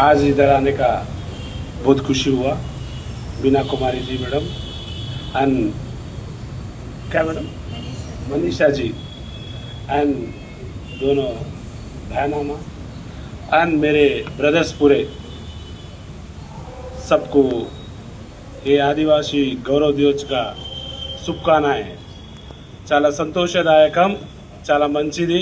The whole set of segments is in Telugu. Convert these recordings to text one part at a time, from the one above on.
आज इधर आने का बहुत खुशी हुआ बीना कुमारी जी मैडम एंड क्या मैडम मनीषा जी एंड दोनों बहनामा एंड मेरे ब्रदर्स पूरे सबको ये ఆదివాసీ గౌరవ దివస్గా శుభకానాయ్ చాలా సంతోషదాయకం చాలా మంచిది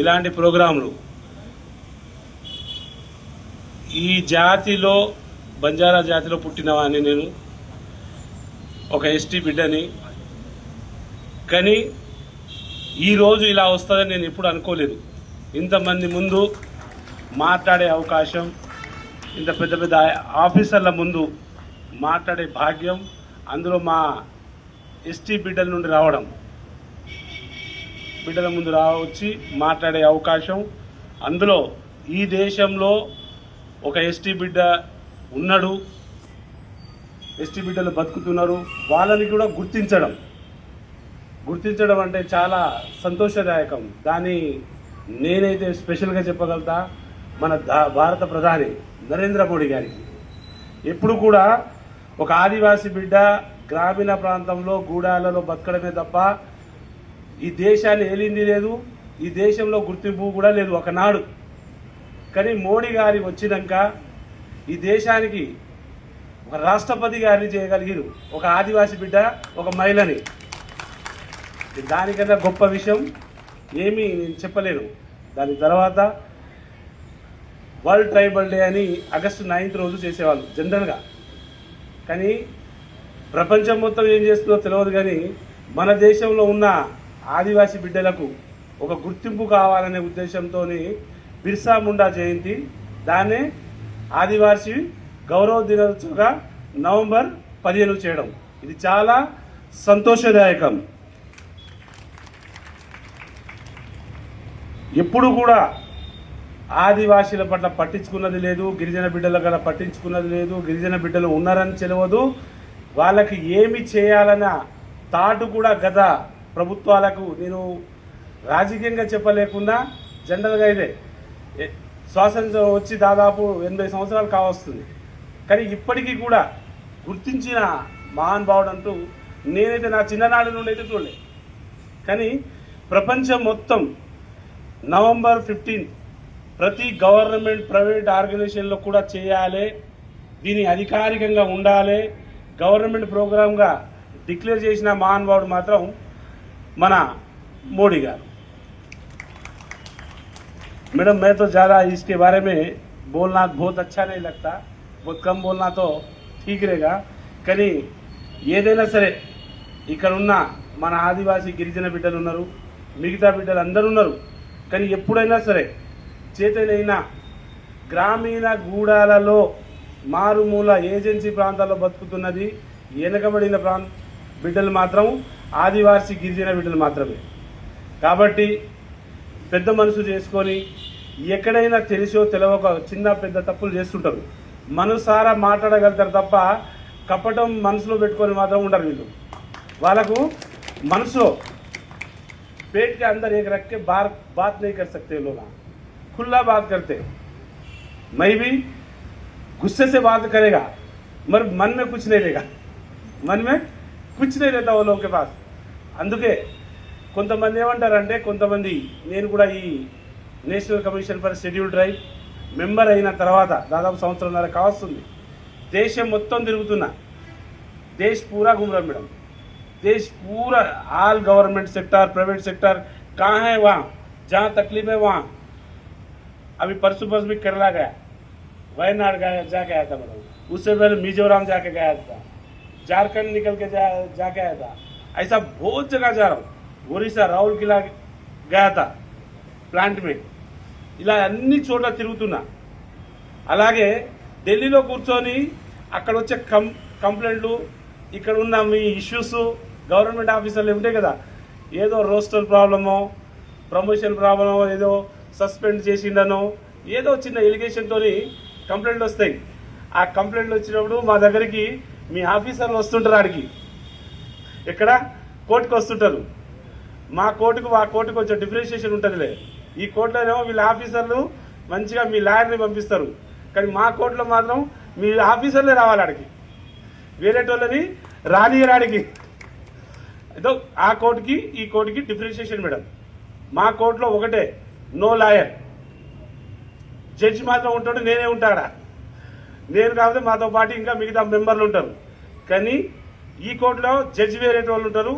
ఇలాంటి ప్రోగ్రాంలు ఈ జాతిలో బంజారా జాతిలో పుట్టినవాని నేను. ఒక ఎస్టీ బిడ్డని. కానీ ఈరోజు ఇలా వస్తుందని నేను ఎప్పుడు అనుకోలేదు. ఇంతమంది ముందు మాట్లాడే అవకాశం ఇంత పెద్ద పెద్ద ఆఫీసర్ల ముందు మాట్లాడే భాగ్యం అందులో మా ఎస్టీ బిడ్డల నుండి రావడం. బిడ్డల ముందు రావచ్చి మాట్లాడే అవకాశం అందులో ఈ దేశంలో ఒక ఎస్టీ బిడ్డ ఉన్నాడు ఎస్టీ బిడ్డలు బతుకుతున్నారు వాళ్ళని కూడా గుర్తించడం. గుర్తించడం అంటే చాలా సంతోషదాయకం. దాన్ని నేనైతే స్పెషల్గా చెప్పగలుగుతా. మన భారత ప్రధాని నరేంద్ర మోడీ గారికి. ఎప్పుడు కూడా ఒక ఆదివాసీ బిడ్డ గ్రామీణ ప్రాంతంలో గూడాలలో బతకడమే తప్ప ఈ దేశాన్ని ఏలింది లేదు ఈ దేశంలో గుర్తింపు కూడా లేదు. ఒకనాడు కానీ మోడీ గారి వచ్చినాక ఈ దేశానికి ఒక రాష్ట్రపతి గారిని చేయగలిగారు. ఒక ఆదివాసీ బిడ్డ ఒక మహిళని. దానికన్నా గొప్ప విషయం. ఏమీ నేను చెప్పలేను. దాని తర్వాత వరల్డ్ ట్రైబల్ డే అని ఆగస్టు నైన్త్ రోజు చేసేవాళ్ళు జనరల్గా. కానీ ప్రపంచం మొత్తం ఏం చేస్తుందో తెలియదు కానీ మన దేశంలో ఉన్న ఆదివాసీ బిడ్డలకు ఒక గుర్తింపు కావాలనే ఉద్దేశంతో బిర్సా ముండా జయంతి. దాన్ని ఆదివాసి గౌరవ దినోత్సవంగా నవంబర్ పదిహేను చేయడం. ఇది చాలా సంతోషదాయకం. ఎప్పుడు కూడా ఆదివాసీల పట్ల పట్టించుకున్నది లేదు గిరిజన బిడ్డల గల పట్టించుకున్నది లేదు గిరిజన బిడ్డలు ఉన్నారని తెలియదు. వాళ్ళకి ఏమి చేయాలన్న తాటు కూడా గత ప్రభుత్వాలకు నేను రాజకీయంగా చెప్పలేకున్నా జనరల్గా ఇదే స్వాతంత్రం వచ్చి దాదాపు ఎనభై సంవత్సరాలు కావస్తుంది. కానీ ఇప్పటికీ కూడా గుర్తించిన మహానుభావుడు అంటూ నేనైతే నా చిన్ననాటి నుండి అయితే చూడలే. కానీ ప్రపంచం మొత్తం నవంబర్ ఫిఫ్టీన్త్ ప్రతి గవర్నమెంట్ ప్రైవేట్ ఆర్గనైజేషన్లో కూడా చేయాలి దీని అధికారికంగా ఉండాలి గవర్నమెంట్ ప్రోగ్రామ్గా డిక్లేర్ చేసిన మహానుభావుడు మాత్రం మన మోడీ గారు. मैडम मैं तो ज़्यादा इसके बारे में बोलना बहुत अच्छा नहीं लगता बहुत कम बोलना तो ठीक रहेगा కానీ ఏదైనా సరే ఇక్కడ ఉన్న మన ఆదివాసీ గిరిజన బిడ్డలు ఉన్నారు మిగతా బిడ్డలు అందరూ ఉన్నారు కానీ ఎప్పుడైనా సరే చేతనైనా గ్రామీణ గూడాలలో మారుమూల ఏజెన్సీ ప్రాంతాల్లో బతుకుతున్నది వెనకబడిన ప్రాంత బిడ్డలు మాత్రం ఆదివాసీ గిరిజన బిడ్డలు మాత్రమే కాబట్టి పెద్ద మనసు చేసుకొని ఎక్కడైనా తెలిసో తెలవక చిన్న పెద్ద తప్పులు చేస్తుంటారు మనసారా మాట్లాడగలుగుతారు తప్ప కపటం మనసులో పెట్టుకొని మాత్రం ఉండరు వీళ్ళు వాళ్ళకు మనసులో पेट के अंदर एक रख के बार बात नहीं कर सकते लोग खुला बात करते मैं भी गुस्से से बात करेगा मगर मन में कुछ नहीं रहेगा मन में कुछ नहीं रहता वो लोग के पास అందుకే కొంతమంది ఏమంటారంటే కొంతమంది నేను కూడా ఈ national commission for schedule tribe member అయిన తర్వాత దాదాపు సంవత్సరంన్నర కావస్తుంది దేశం మొత్తం తిరుగుతున్నా దేశ్ పూరా घूम మేడం देश पूरा all government sector private sector कहाँ है वहाँ जहाँ तकलीफ है वहाँ अभी परसों बस भी केरला गया वायनाड गया जाके आया था मतलब उससे पहले मिजोरम जाके गया था झारखंड निकल के जा जाके आया था ऐसा बहुत जगह जा रहा हूँ ఒరిస్సా రావుల్ కిలా గయాత ప్లాంట్ మే ఇలా అన్ని చోట్ల తిరుగుతున్నా. అలాగే ఢిల్లీలో కూర్చొని అక్కడ వచ్చే కం కంప్లైంట్లు ఇక్కడ ఉన్న మీ ఇష్యూస్ గవర్నమెంట్ ఆఫీసర్లు ఏమిటే కదా? ఏదో రోస్టర్ ప్రాబ్లమో ప్రమోషన్ ప్రాబ్లమో ఏదో సస్పెండ్ చేసిండనో ఏదో చిన్న ఎలిగేషన్తో కంప్లైంట్లు వస్తాయి. ఆ కంప్లైంట్లు వచ్చినప్పుడు మా దగ్గరికి మీ ఆఫీసర్లు వస్తుంటారు ఆడికి. ఎక్కడ? కోర్టుకు వస్తుంటారు. మా కోర్టుకు మా కోర్టుకు కొంచెం డిఫరెన్షియేషన్ ఉంటుందిలే. ఈ కోర్టులోనేమో వీళ్ళ ఆఫీసర్లు మంచిగా మీ లాయర్ని పంపిస్తారు. కానీ మా కోర్టులో మాత్రం మీ ఆఫీసర్లే రావాలి ఆడికి. వేరేటోళ్ళని రానియరాడికి ఏదో ఆ కోర్టుకి ఈ కోర్టుకి డిఫరెన్షియేషన్ మేడం. మా కోర్టులో ఒకటే నో లాయర్. జడ్జి మాత్రం ఉంటాడు నేనే ఉంటాడా నేను కాకపోతే మాతో పాటు ఇంకా మిగతా మెంబర్లు ఉంటారు. కానీ ఈ కోర్టులో జడ్జి వేరే వాళ్ళు ఉంటారు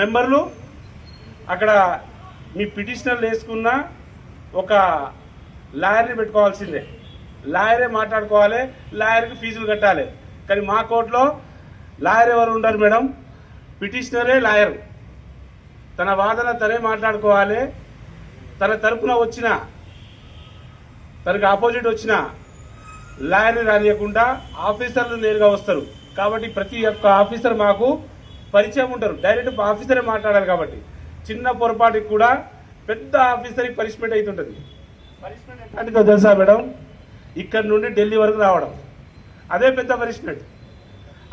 మెంబర్లు అక్కడ మీ పిటిషనర్లు వేసుకున్న ఒక లాయర్ని పెట్టుకోవాల్సిందే. లాయరే మాట్లాడుకోవాలి లాయర్కి ఫీజులు కట్టాలి. కానీ మా కోర్టులో లాయర్ ఎవరు ఉండరు మేడం. పిటిషనరే లాయర్. తన వాదన తనే మాట్లాడుకోవాలి. తన తరపున వచ్చిన తనకు ఆపోజిట్ వచ్చిన లాయర్ని రానియకుండా ఆఫీసర్లు నేరుగా వస్తారు. కాబట్టి ప్రతి ఒక్క ఆఫీసర్ మాకు పరిచయం ఉంటారు. డైరెక్ట్ ఆఫీసరే మాట్లాడాలి కాబట్టి. చిన్న పొరపాటుకి కూడా పెద్ద ఆఫీసర్కి పనిష్మెంట్ అవుతుంటుంది పనిష్మెంట్ ఎట్లాంటిదో తెలుసా మేడం ఇక్కడ నుండి ఢిల్లీ వరకు రావడం అదే పెద్ద పనిష్మెంట్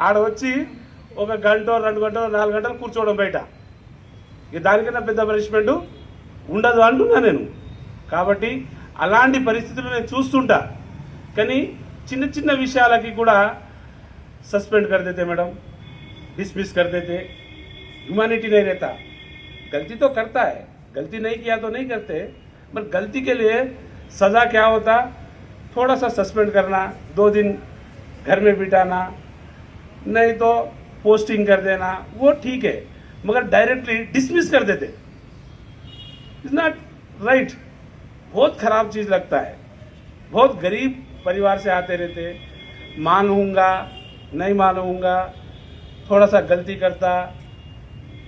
ఆడ వచ్చి ఒక గంట రెండు గంటలు నాలుగు గంటలు కూర్చోవడం బయట ఇక దానికన్నా పెద్ద పనిష్మెంట్ ఉండదు అంటున్నా నేను కాబట్టి అలాంటి పరిస్థితులు నేను చూస్తుంటా కానీ చిన్న చిన్న విషయాలకి కూడా सस्पेंड कर देते मैडम डिसमिस कर देते ह्यूमैनिटी नहीं रहता गलती तो करता है। गलती नहीं किया तो नहीं करते, पर गलती के लिए सज़ा क्या होता? थोड़ा सा सस्पेंड करना, दो दिन घर में बिठाना, नहीं तो पोस्टिंग कर देना, वो ठीक है, मगर डायरेक्टली डिसमिस कर देते। इज़ नॉट राइट बहुत खराब चीज़ लगता है। बहुत गरीब परिवार से आते रहते, मानूँगा, नहीं मानूँगा, थोड़ा सा गलती करता,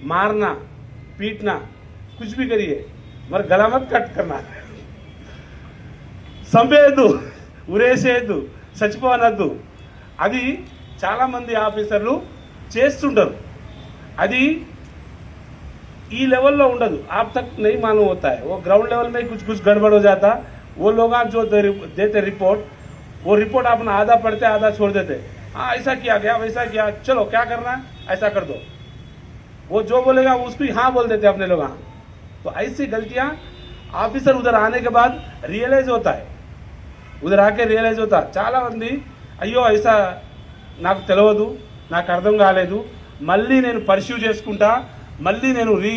मारना पीटना कुछ भी करिए मगर गला मत कट करना చంపేయద్దు ఉరేసేయద్దు చచ్చిపోనద్దు అది చాలామంది ఆఫీసర్లు చేస్తుంటారు అది ఈ లెవెల్లో ఉండదు आप तक नहीं मालूम होता है वो ग्राउंड लेवल में कुछ कुछ गड़बड़ हो जाता वो लोग जो दे- देते रिपोर्ट वो रिपोर्ट अपना आधा पढ़ते आधा छोड़ देते हाँ ऐसा किया गया वैसा किया चलो क्या करना है ऐसा कर दो वो जो बोलेगा उसको ही हाँ बोल देते अपने लोग हाँ तो ऐसी गलतियाँ ఆఫీసర్ ఉదర్ ఆనే के बाद रियलाइज होता है ఉదర్ ఆకే రియలైజ్ అవుతా చాలా మంది అయ్యో ఐసా నాకు తెలియదు నాకు అర్థం కాలేదు మళ్ళీ నేను పర్స్యూ చేసుకుంటా మళ్ళీ నేను రీ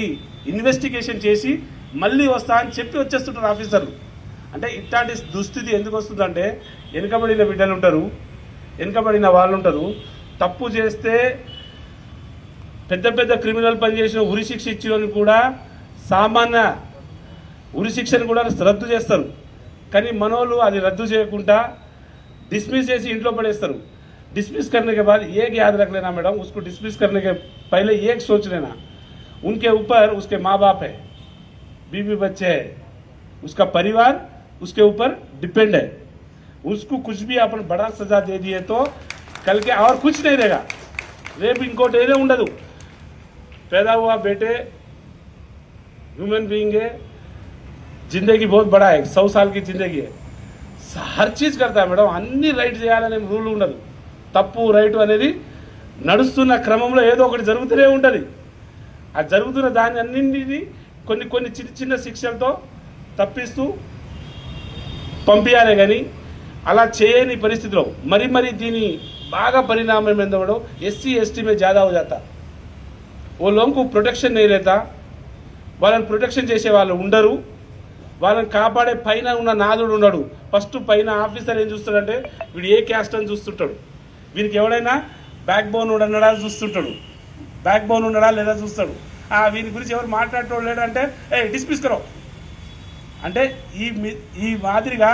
ఇన్వెస్టిగేషన్ చేసి మళ్ళీ వస్తా అని చెప్పి వచ్చేస్తుంటారు ఆఫీసర్లు అంటే ఇట్లాంటి దుస్థితి ఎందుకు వస్తుందంటే వెనుకబడిన బిడ్డలు ఉంటారు వెనుకబడిన వాళ్ళు ఉంటారు తప్పు చేస్తే పెద్ద పెద్ద క్రిమినల్ పని చేసిన ఉరి శిక్ష ఇచ్చిన కూడా సామాన్య ఉరి శిక్షను కూడా రద్దు చేస్తారు కానీ మనోళ్ళు అది రద్దు చేయకుండా डिसमिस చేసి ఇంట్లో పడేస్తారు डिसमिस करने के बाद एक याद रख लेना मैडम उसको डिसमिस करने के पहले एक सोच लेना उनके ऊपर उसके माँ बाप है बीवी बच्चे है उसका परिवार उसके ऊपर डिपेंड है उसको कुछ भी अपन बड़ा सजा दे दिए तो कल के और कुछ नहीं रहेगा రేపు ఇంకోటి ఏదే ఉండదు पैदा हुआ बेटे ह्यूमन बीइंग है जिंदगी बहुत बड़ा है सौ साल की जिंदगी है హర్ చీజ్ కడతా మేడం అన్ని రైట్ చేయాలనే రూల్ ఉండదు తప్పు రైట్ అనేది నడుస్తున్న క్రమంలో ఏదో ఒకటి జరుగుతూనే ఉంటుంది ఆ జరుగుతున్న దాని అన్నింటినీ కొన్ని కొన్ని చిన్న చిన్న శిక్షలతో తప్పిస్తూ పంపించాలి కానీ అలా చేయని పరిస్థితిలో మరి మరి దీని బాగా పరిణామం ఏందో ఎస్సీ ఎస్టీ మీద ज़्यादा हो जाता वो लोगों को ప్రొటెక్షన్ नहीं रहता వాళ్ళని ప్రొటెక్షన్ చేసే వాళ్ళు ఉండరు వాళ్ళని కాపాడే పైన ఉన్న నాదుడు ఉన్నాడు ఫస్ట్ పైన ఆఫీసర్ ఏం చూస్తాడంటే వీడు ఏ క్యాస్ట్ అని చూస్తుంటాడు వీనికి ఎవడైనా బ్యాక్ బోన్ ఉన్నాడా అని చూస్తుంటాడు బ్యాక్ బోన్ ఉన్నాడా లేదా చూస్తాడు ఆ వీని గురించి ఎవరు మాట్లాడటం లేడంటే ఏ డిస్మిస్ కరో అంటే ఈ మీ- ఈ మాదిరిగా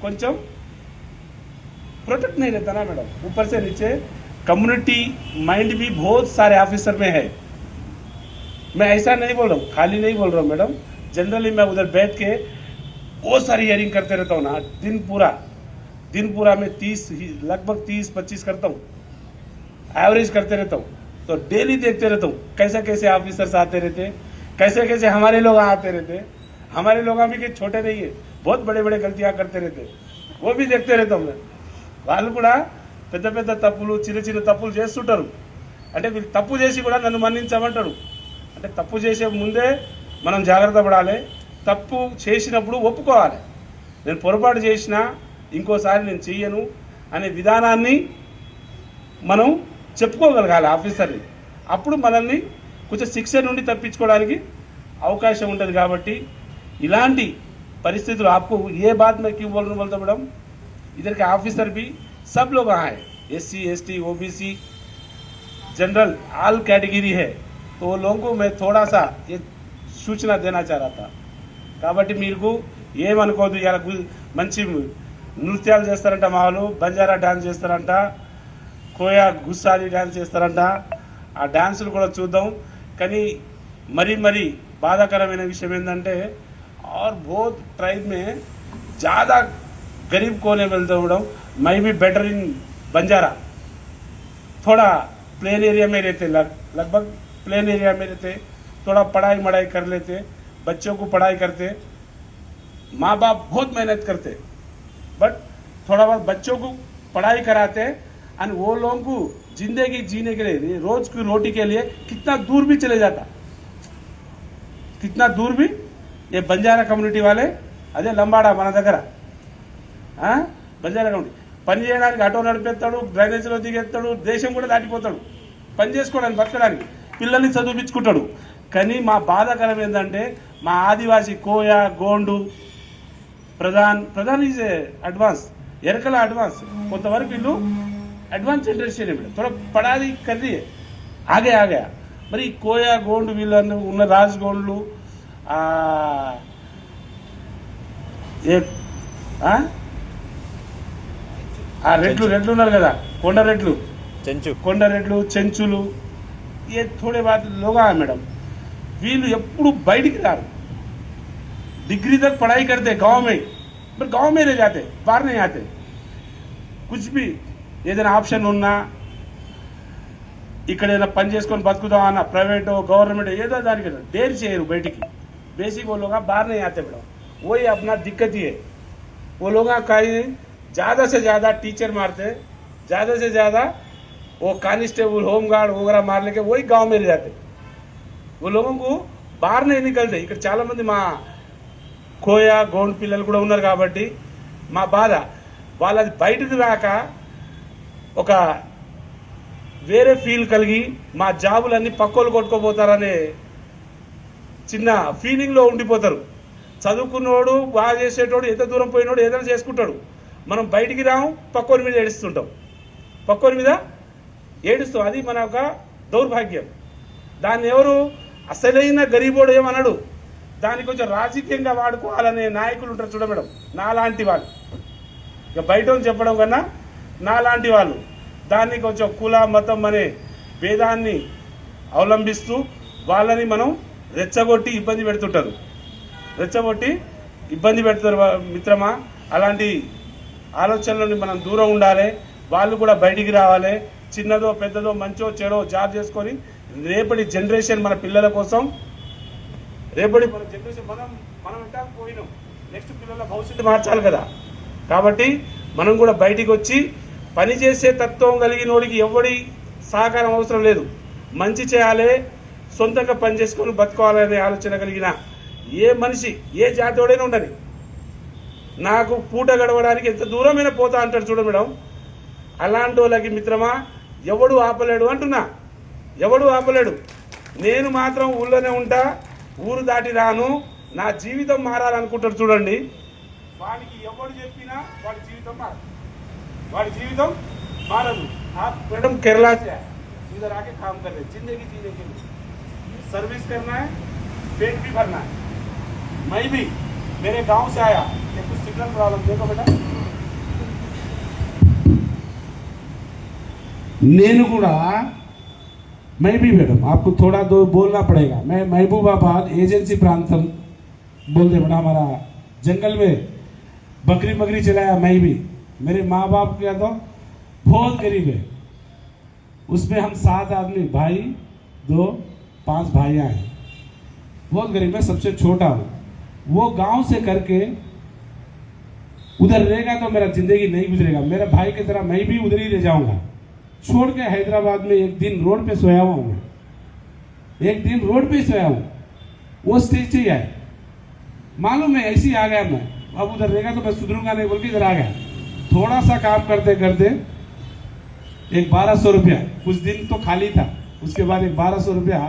కొంచెం प्रोटेक्ट नहीं रहता ना मैडम ऊपर से नीचे कम्युनिटी माइंड भी बहुत सारे ऑफिसर में है मैं ऐसा नहीं बोल रहा हूँ खाली नहीं बोल रहा हूँ मैडम जनरली मैं उधर बैठ के बहुत सारी हियरिंग करते रहता हूँ ना दिन पूरा दिन पूरा मैं तीस लगभग तीस पच्चीस करता हूँ एवरेज करते रहता हूँ तो डेली देखते रहता हूँ कैसे कैसे ऑफिसर्स आते रहते कैसे कैसे हमारे लोग आते रहते हमारे लोग अभी के छोटे नहीं है बहुत बड़े बड़े गलतियाँ करते रहते वो भी देखते रहता हूँ मैं వాళ్ళు కూడా పెద్ద పెద్ద తప్పులు చిన్న చిన్న తప్పులు చేస్తుంటారు అంటే వీళ్ళు తప్పు చేసి కూడా నన్ను మన్నించమంటాడు అంటే తప్పు చేసే ముందే మనం జాగ్రత్త పడాలి తప్పు చేసినప్పుడు ఒప్పుకోవాలి నేను పొరపాటు చేసినా ఇంకోసారి నేను చెయ్యను అనే విధానాన్ని మనం చెప్పుకోగలగాలి ఆఫీసర్ని అప్పుడు మనల్ని కొంచెం శిక్ష నుండి తప్పించుకోవడానికి అవకాశం ఉంటుంది కాబట్టి ఇలాంటి పరిస్థితులు आपको ये बात मैं क्यों बोल रहा हूँ बोलता मैडम इधर के ऑफिसर भी सब लोग आए S C S T O B C general all category है तो वो लोगों को मैं थोड़ा सा ये सूचना देना चाह रहा था కాబట్టి మీకు ఏమనుకోదు ఇలా గు- మంచి నృత్యాలు చేస్తారంట మా వాళ్ళు బంజారా డాన్స్ చేస్తారంట కోయా గుస్సాది డాన్స్ చేస్తారంట ఆ డాన్సులు కూడా చూద్దాం కానీ మరీ మరీ బాధాకరమైన విషయం ఏంటంటే और बहुत ट्राइब में ज़्यादा गरीब कोने मिलते उड़म मैं भी बेटर इन बंजारा थोड़ा प्लेन एरिया में रहते लग लगभग प्लेन एरिया में रहते थोड़ा पढ़ाई मढ़ाई कर लेते बच्चों को पढ़ाई करते माँ बाप बहुत मेहनत करते बट थोड़ा बहुत बच्चों को पढ़ाई कराते और वो लोगों को जिंदगी जीने के लिए रोज की रोटी के लिए कितना दूर भी चले जाता कितना दूर भी ये बंजारा कम्युनिटी वाले అదే లంబాడా మన దగ్గర ఆ? బంజారా కమ్యూనిటీ పని చేయడానికి ఆటో నడిపేస్తాడు డ్రైనేజీలో దిగేస్తాడు దేశం కూడా దాటిపోతాడు పని చేసుకోవడానికి బతకడానికి పిల్లల్ని చదివించుకుంటాడు. కానీ మా బాధాకరం ఏంటంటే మా Adivasi Koya Gond Pradhan Pradhan is advance Erukala advance. కొంతవరకు వీళ్ళు అడ్వాన్స్ జనరేషన్ ఇప్పుడు థోड़ा పడాది కర్రీ. ఆగే ఆగా. మరి కోయ గోండు వీళ్ళు ఉన్న రాజ్ గోండ్లు ఆ, ఏ ఆ? ఆ రెడ్లు రెడ్లు ఉన్నారు కదా కొండ రెడ్లు. చెంచు. కొండ రెడ్లు చెంచులు. ఏ थोड़े बात लोग हैं मैडम వీళ్ళు ఎప్పుడు బయటికి రారు डिग्री तक पढ़ाई करते गांव में पर गांव में रह जाते बाहर नहीं आते कुछ भी ఏదైనా ఆప్షన్ ఉన్నా ఇక్కడ ఏదైనా పని చేసుకొని బతుకుదామన్నా ప్రైవేట్ గవర్నమెంట్ ఏదో దానికి డేర్ చేయరు బయటికి बेसिक वो लोग बाहर नहीं आते मैडम वही अपना दिक्कत ही है वो लोग कहीं ज़्यादा से ज़्यादा टीचर मारते ज़्यादा से ज़्यादा वो कांस्टेबल होम गार्ड वगैरह मार लेके वही गांव में रह जाते वो लोगों को బాహర్ नहीं निकलते ఇక్కడ చాలా మంది మా కోయ గోండ్ పిల్లలు కూడా ఉన్నారు కాబట్టి మా బాధ వాళ్ళది బయటకు రాక ఒక వేరే ఫీల్ కలిగి మా జాబులన్నీ పక్కోలు కొట్టుకోపోతారనే చిన్న ఫీలింగ్లో ఉండిపోతారు చదువుకున్నోడు బాగా చేసేటోడు ఎంత దూరం పోయినోడు ఏదైనా చేసుకుంటాడు మనం బయటికి రాము పక్కోని మీద ఏడుస్తుంటాం పక్కోని మీద ఏడుస్తూ అది మన ఒక దౌర్భాగ్యం. దాన్ని ఎవరు? అసలైన గరీబోడు ఏమనడు? దాన్ని కొంచెం రాజకీయంగా వాడుకోవాలనే నాయకులు ఉంటారు చూడ మేడం నాలాంటి వాళ్ళు. ఇక బయట చెప్పడం కన్నా నాలాంటి వాళ్ళు. దాన్ని కొంచెం కుల మతం అనే భేదాన్ని అవలంబిస్తూ వాళ్ళని మనం రెచ్చగొట్టి ఇబ్బంది పెడుతుంటారు. రెచ్చగొట్టి ఇబ్బంది పెడతారు మిత్రమా అలాంటి ఆలోచనలని నుండి మనం దూరం ఉండాలి వాళ్ళు కూడా బయటికి రావాలి చిన్నదో పెద్దదో మంచో చెడో జాబ్ చేసుకొని రేపటి జనరేషన్ మన పిల్లల కోసం రేపటి మన జనరేషన్ మనం మనం ఎట్టా పోయినాం? నెక్స్ట్ పిల్లల భవిష్యత్తు మార్చాలి కదా. కాబట్టి మనం కూడా బయటికి వచ్చి పని చేసే తత్వం కలిగినోడికి ఎవడి సహకారం అవసరం లేదు. మంచి చేయాలి సొంతంగా పని చేసుకొని బతుకోవాలనే ఆలోచన కలిగిన ఏ మనిషి ఏ జాతోడైనా ఉండని. నాకు పూట గడవడానికి ఎంత దూరమైనా పోతా అంటాడు చూడ మేడం. అలాంటి వాళ్ళకి మిత్రమా? ఎవడు ఆపలేడు అంటున్నా ఎవడు ఆపలేడు నేను మాత్రం ఊళ్ళోనే ఉంటా ఊరు దాటి రాను నా జీవితం మారాలనుకుంటాడు చూడండి వాడికి ఎవడు చెప్పినా వాడి జీవితం మారదు వాడి జీవితం మారదు आप मैडम केरला से आए इधर आके काम कर रहे हैं जिंदगी जीने के लिए सर्विस करना है पेट भी भरना है मैं भी मेरे गांव से आया ये कुछ सिग्नल प्रॉब्लम देखो बेटा నేను కూడా मैं भी मैडम आपको थोड़ा दो बोलना पड़ेगा मैं महबूबाबाद एजेंसी प्रांतम बोल दे बेटा हमारा जंगल में बकरी बकरी चलाया मैं भी मेरे माँ बाप क्या तो बहुत गरीब है उसमें हम सात आदमी भाई दो पांच भाइयाँ हैं बहुत गरीब है सबसे छोटा हूँ वो गांव से करके उधर रहेगा तो मेरा जिंदगी नहीं गुजरेगा मेरा भाई की तरह मैं भी उधर ही रह जाऊंगा छोड़ के हैदराबाद में एक दिन रोड पे सोया हुआ हूँ एक दिन रोड पे ही सोया हूँ। वो स्टेज से आए मालूम है, ऐसे ही आ गया मैं। अब उधर रहेगा तो मैं सुधरूँगा नहीं बोल के इधर आ गया। थोड़ा सा काम करते करते एक बारह सौ रुपया, कुछ दिन तो खाली था। उसके बाद एक बारह सौ रुपया